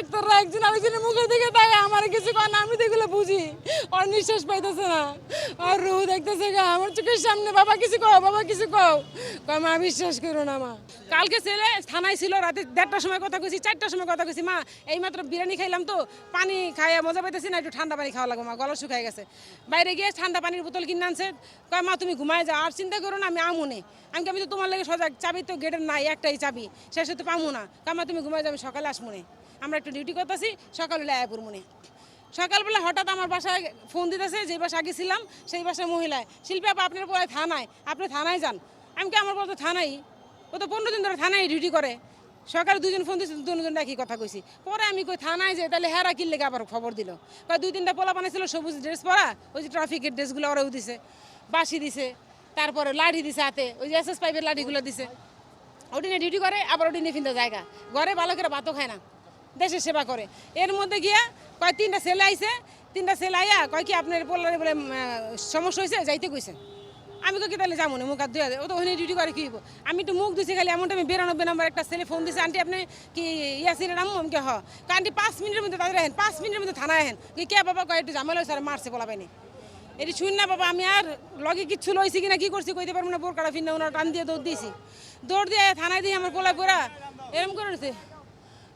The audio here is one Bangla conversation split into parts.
ডাক্তাররা একজন আরেকজনের মুখের দিকে তাই আমার কিছু না, আমি তো এগুলো বুঝি। আর নিঃশ্বাস পাইতেছে না। আর রুহ দেখতেছে আমার চোখের সামনে, বাবা, কিছু কও, বাবা, কিছু কও। কয়, মা, বিশ্বাস করো না, মা। কালকে ছেলে থানায় ছিল, রাতে দেড়টার সময় কথা কইছি, চারটার সময় কথা কইছি, মা, এইমাত্র বিরিয়ানি খাইলাম তো, পানি খাইয়া মজা পাইতেছি না, একটু ঠান্ডা পানি খাওয়া লাগবে, মা, গলা শুকাই গেছে। বাইরে গিয়ে ঠান্ডা পানির বোতল কিনে আনছে। কয়, মা, তুমি ঘুমায় যাও, আর চিন্তা করো না, আমি আমুনে। আমি আমি তো তোমার লাগে সজাগ, চাবি তো গেটের নাই, একটাই চাবি, শেষ হতে পামু না। কামা তুমি ঘুমায় আমি সকালে আসমুনে আমরা একটু ডিউটি করতেছি সকালবেলা আয়া পড়মুনে সকালবেলা হঠাৎ আমার বাসায় ফোন দিতেছে, যে বাসা আগে ছিলাম, সেই বাসায় মহিলা শিল্পী আপা, আপনার পরে থানায়, আপনি থানায় যান। আমি কি আমার পরে তো থানায় ও তো পনেরো দিন ধরে থানায় ডিউটি করে। সকালে দুজন ফোন দিয়েছে দুজন একই কথা কইছি। পরে আমি কই, থানায় যে তাহলে হেরা কিনলে আবার খবর দিল? কয় দুই তিনটা পোলা বানাইছিল সবুজ ড্রেস পরা, ওই যে ট্রাফিকের ড্রেসগুলো ওরাও দিছে বাসি দিছে, তারপরে লাঠি দিছে হাতে, ওই যে এস এস পাইপের লাঠিগুলো দিছে। ওদিনে ডিউটি করে, আবার ওদিনে ফিনতে জায়গা। ঘরে ভালো করে ভাতও খায় না। দেশের সেবা করে। এর মধ্যে গিয়া কয় তিনটা ছেলে আইছে, তিনটা ছেলে আইয়া কয় কি আপনার পোলারে বলে সমস্যা হয়েছে যাইতে কইছে। আমি কি তাহলে যাব না, মুখ হাত ধুয়ে, ও তো ওখানে ডিউটি করে, কি? আমি তো মুখ দিছি খালি, এমনটা আমি বিরানব্বই নম্বর একটা ছেলে ফোন দিছে, আন্টি, আপনি কি ইয়াসিনের আম্মু? আমি হ। আন্টি, পাঁচ মিনিটের মধ্যে তাদের আহেন, পাঁচ মিনিটের মধ্যে থানায় আহেন। কি কে বাবা? কয়, একটু ঝামেলা হয়েছে আর মারছে, বলা পাইনি। এটি শুন না বাবা, আমি আর লগে কিচ্ছু লইছি কিনা, কি করছি কইতে পারব না বোর কাটা ফিন ওনার টান দিয়ে দৌড় দিয়েছি। দৌড় দিয়ে থানায় দিয়ে আমার পোলা পোড়া এরকম করে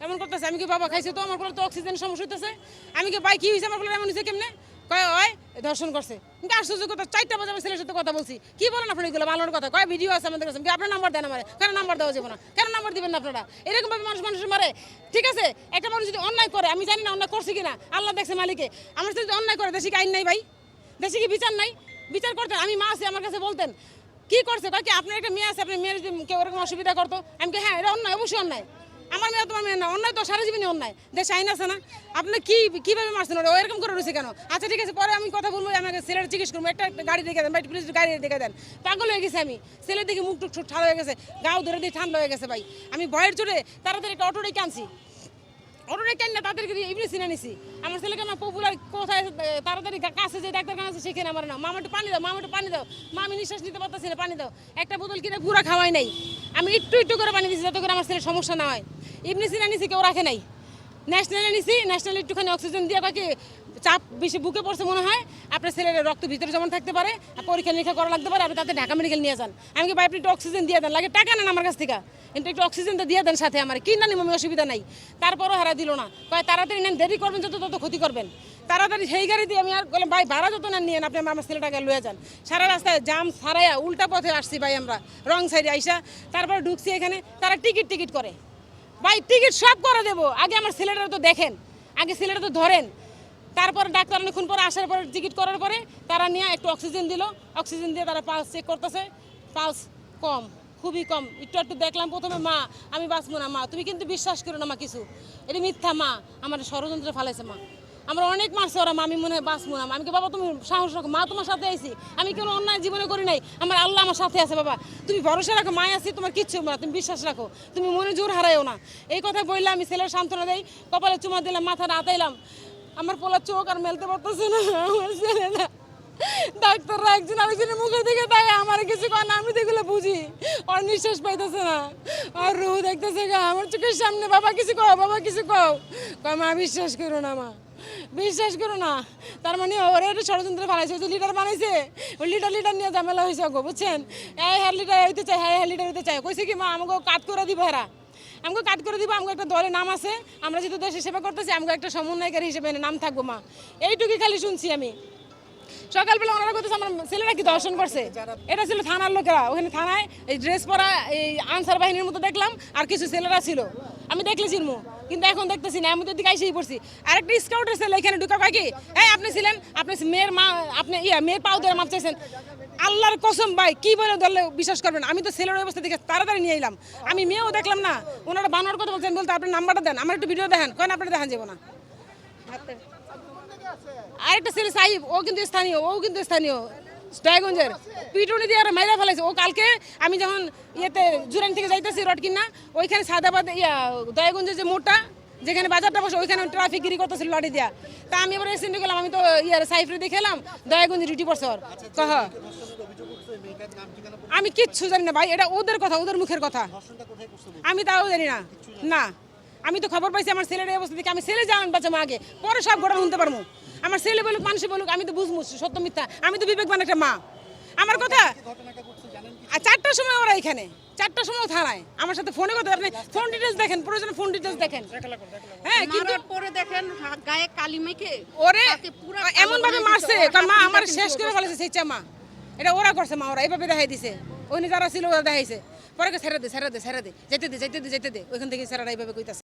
এমন করতেছে, আমি কি বাবা খাইছে তো? আমার তো অক্সিজেন সমস্যা হইতেছে। আমি কি ভাই কি হয়েছে আমার এমন হয়েছে কেমনে? কয়, ওই ধর্ষণ করছে। কিন্তু আশ্চর্য কথা? চারটা বাজে আমার ছেলের সাথে কথা বলছি। কি বলেন আপনি এগুলো? ভালোর কথা। কয় ভিডিও আছে আমাদের কাছে। আপনার নাম্বার দেন আমার? কেন নাম্বার দেওয়া যাবে না। কেন নাম্বার দিবেন না আপনারা? এরকম ভাবে মানুষ মানুষের মারে। ঠিক আছে? একটা মানুষ যদি অন্যায় করে, আমি জানি না অন্যায় করছে কিনা। আল্লাহ দেখছে মালিকে। আমার যদি অন্যায় করে, দেশে কি আইন নাই ভাই? দেশে কি বিচার নাই? বিচার করতেন? আমি মা আছি, আমার কাছে বলতেন। কি করছে? কয় কি, আপনার একটা মেয়ে আছে, আপনার মেয়ের যদি কেউ এরকম অসুবিধা করতো? আমি কি হ্যাঁ এটা অন্যায়, অবশ্যই অন্যায়। আমার মেয়ে তোমার মেয়ে না, অন্যায় তো সারা জীবনই অন্যায়। দেশে আইন আছে না। আপনি কি, কীভাবে মারছেন ওরা? এরকম করে রয়েছে কেন? আচ্ছা ঠিক আছে, পরে আমি কথা বলব, আমাকে ছেলের চিকিৎসা করব। একটা গাড়ি দেখে দেন বা পুলিশ গাড়ি দেখে দেন। পাগল হয়ে গেছে আমি। ছেলের দিকে মুখ টুক ঠান্ডা হয়ে গেছে, গাও ধরে দিয়ে ঠান্ডা হয়ে গেছে, ভাই। আমি ভয়ের জোরে তাড়াতাড়ি একটা অটো রেখে আনছি। অটোটা কেন না তাদেরকে এমনি সিনে নিছি আমার ছেলেকে আমার পপুলার কোথায় তাড়াতাড়ি কাছে যে ডাক্তারখানা আছে, সেখানে আমার না মামা, একটু পানি দাও, মামা, একটু পানি দাও। মা, আমি নিঃশ্বাস নিতে পারতেছি না, পানি দাও। একটা বোতল কিনে পুরা খাওয়াই নাই। আমি একটু একটু করে পানি দিচ্ছি যাতে করে আমার ছেলের সমস্যা না হয়। ইবনে সিনে নিছি, কেউ রাখে নাই। ন্যাশনালে নিছি ন্যাশনালে একটুখানি অক্সিজেন দিয়ে কয়েক চাপ বেশি বুকে পড়ছে মনে হয়, আপনার ছেলের রক্ত ভিতরে যেমন থাকতে পারে পরীক্ষা নিরীক্ষা করা লাগতে পারে, আপনি তাতে ঢাকা মেডিকেল নিয়ে যান। আমি কি ভাই, আপনি একটু অক্সিজেন দিয়ে দেন, লাগে টাকা নেন আমার কাছ থেকে। কিন্তু একটু অক্সিজেনটা দিয়ে দেন সাথে আমার কিনা নিম আমি অসুবিধা নাই। তারপরও হারা দিল না। কয়, তাড়াতাড়ি নেন, দেরি করবেন, যত তত ক্ষতি করবেন। তাড়াতাড়ি সেই গাড়ি দিয়ে আমি আর বললাম, ভাই, ভাড়া যত নেন নিয়েন আপনি আমার ছেলেটাকে লয়ে যান। সারা রাস্তায় জাম সারাইয়া উল্টা পথে আসছি ভাই আমরা, রং সাইডে আইসা। তারপর ঢুকছি এখানে, তারা টিকিট টিকিট করে। ভাই টিকিট সব করে দেবো। আগে আমার ছেলেটা তো দেখেন, আগে ছেলেটা তো ধরেন। তারপর ডাক্তার অনেকক্ষণ পরে আসার পরে টিকিট করার পরে তারা নিয়ে একটু অক্সিজেন দিল। অক্সিজেন দিয়ে তারা পালস চেক করতেছে। পালস কম, খুবই কম। একটু একটু দেখলাম প্রথমে, মা, আমি বাঁচবো না, মা। তুমি কিন্তু বিশ্বাস করো না, মা, কিছু। এটা মিথ্যা, মা। আমার ষড়যন্ত্রে ফালাইছে, মা। আমরা অনেক মারছে ওরা আমি মনে হয় বাঁচবো না। কি, বাবা তুমি সাহস রাখো মা তোমার সাথে আইছি। আমি কোনো অন্যায় জীবনে করি নাই। আমার আল্লাহ আমার সাথে আছে বাবা। তুমি ভরসা রাখো মায় আছি তোমার কিচ্ছু না। তুমি বিশ্বাস রাখো। তুমি মনে জোর হারাইও না। এই কথা বললে আমি ছেলের সান্ত্বনা দেই কপালে চুমা দিলাম মাথাটা আতাইলাম আমার পোলার চোখ আর মেলতে পারতেছে না আমার ছেলে না। ডাক্তাররা একজন আরেকজনের মুখের দিকে তাই আমার কিছু কয় না আমি তো বুঝি। আর নিঃশ্বাস পাইতেছে না। আর রুহ দেখতেছে গা আমার চোখের সামনে বাবা কিছু কও বাবা কিছু কও। কয় মা বিশ্বাস করো না মা। বিশ্বাস করো না। তার মানে ওরা একটা ষড়যন্ত্র বানাইছে যে লিডার বানাইছে ওই লিডার লিডার নিয়ে ঝামেলা হয়েছে গো বুঝছেন? এই হ্যাঁ লিডার হইতে চাই হ্যাঁ হ্যাঁ লিডার হইতে চাই কইছে কি, মা আমাকে কাট করে দিব হেরা আমাকে কাট করে দিব, আমাকে একটা দলের নাম আছে। আমরা যেহেতু দেশের সেবা করতেছি, আমাকে একটা সমন্বয়কারী হিসেবে নাম থাকব, মা। এইটুকুই খালি শুনছি আমি। সকালবেলা ওনারা করতেছে আমার ছেলেরা কি দর্শন করছে? এটা ছিল থানার লোকেরা। ওখানে থানায় এই ড্রেস পরা, এই আনসার বাহিনীর মতো দেখলাম, আর কিছু ছেলেরা ছিল। আমি দেখলে চিনমু কিন্তু এখন দেখতেছি না আমি তো দিকে আইসেই পড়ছি। আরেকটা স্কাউটের ছেলে এখানে ঢুকা কাকি এই, আপনি ছিলেন? আপনি মেয়ের মা, আপনি ইয়া, মেয়ের পাও ধরে মাপ চাইছেন। আল্লাহর কসম ভাই, কি বলে ধরলে বিশ্বাস করবেন আমি তো ছেলের অবস্থা দেখে তাড়াতাড়ি নিয়ে এলাম আমি মেয়েও দেখলাম না। ওনারা বানোয়ার কথা বলছেন, বলতে আপনার নাম্বারটা দেন। আমার একটু ভিডিও দেখেন। কেন আপনার দেখান যাব না। আরেকটা ছেলে সাহিব, ও কিন্তু স্থানীয়, ও কিন্তু স্থানীয়। দয়াগঞ্জের পিটুনি দিয়ে মাইরা ফেলাইছে। ও কালকে আমি যখন ইয়েতে জুরান থেকে যাইতেছি রড কিনা, ওইখানে সাদাবাদ, ইয়া, দয়াগঞ্জের যে মোড়টা, যেখানে বাজারটা বসে, ওইখানে ট্রাফিক গিরি করতেছিল লড়ি দিয়া। তা আমি এবার এসেন্টে গেলাম, আমি তো ইয়ার সাইফরে দেখে এলাম দয়াগঞ্জ ডিউটি পড়ছে কহ। আমি কিচ্ছু জানি না ভাই, এটা ওদের কথা, ওদের মুখের কথা। আমি তাও জানি না। না। আমি তো খবর পাইছি আমার ছেলের এই অবস্থা দেখে আমি ছেলে জানান বাঁচাবো আগে পরে সব ঘটনা শুনতে পারব। আমার ছেলে বলুক মানুষ বলুক আমি তো বুঝব সত্য মিথ্যা। আমি তো বিবেকবান একটা মা। আমার কথা আর চারটার সময় ওরা এখানে। চারটার সময় থানায়। আমার সাথে ফোনে কথা আপনি ফোন ডিটেলস দেখেন প্রয়োজনে ফোন ডিটেলস দেখেন। হ্যাঁ কিন্তু পরে দেখেন গায়ে কালি মেখে ওরে এমন ভাবে মারছে কারণ মা আমার শেষ করে ফেলেছে সেই মা এটা ওরা করছে মা ওরা এইভাবে দেখাই দিছে। ওইখানে যারা ছিল ওরা দেখাইছে। পরে ছেড়ে দে ছেড়ে দে ছেড়ে দে যেতে দে যেতে দে যেতে দে। ওইখান থেকে ছেড়ে এইভাবে কইতাছে।